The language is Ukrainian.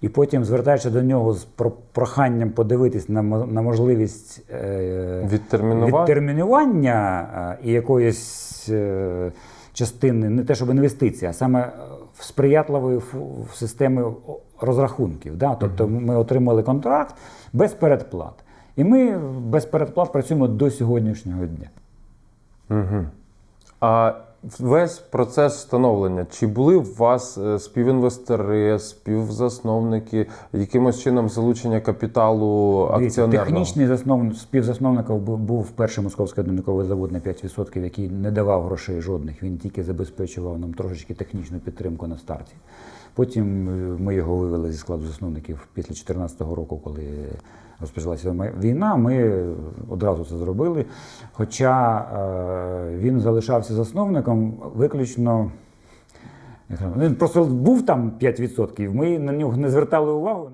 і потім звертаєшся до нього з проханням подивитись на, на можливість е, відтермінування е, і якоїсь е, частини, не те, щоб інвестиції, а саме е, в сприятливої системи розрахунків. Да? Тобто ми отримали контракт без передплат. І ми без передплат працюємо до сьогоднішнього дня. Угу. А весь процес встановлення, чи були у вас е, співінвестори, співзасновники, якимось чином залучення капіталу акціонерного? технічний заснов... співзасновником був, перший московський однониковий завод на 5%, який не давав грошей жодних. Він тільки забезпечував нам трошечки технічну підтримку на старті. Потім е, ми його вивели зі складу засновників після 2014 року, коли розпочалася війна. Ми одразу це зробили. Хоча е, він залишався засновником виключно. як сказати, Він просто був там 5%, ми на нього не звертали увагу.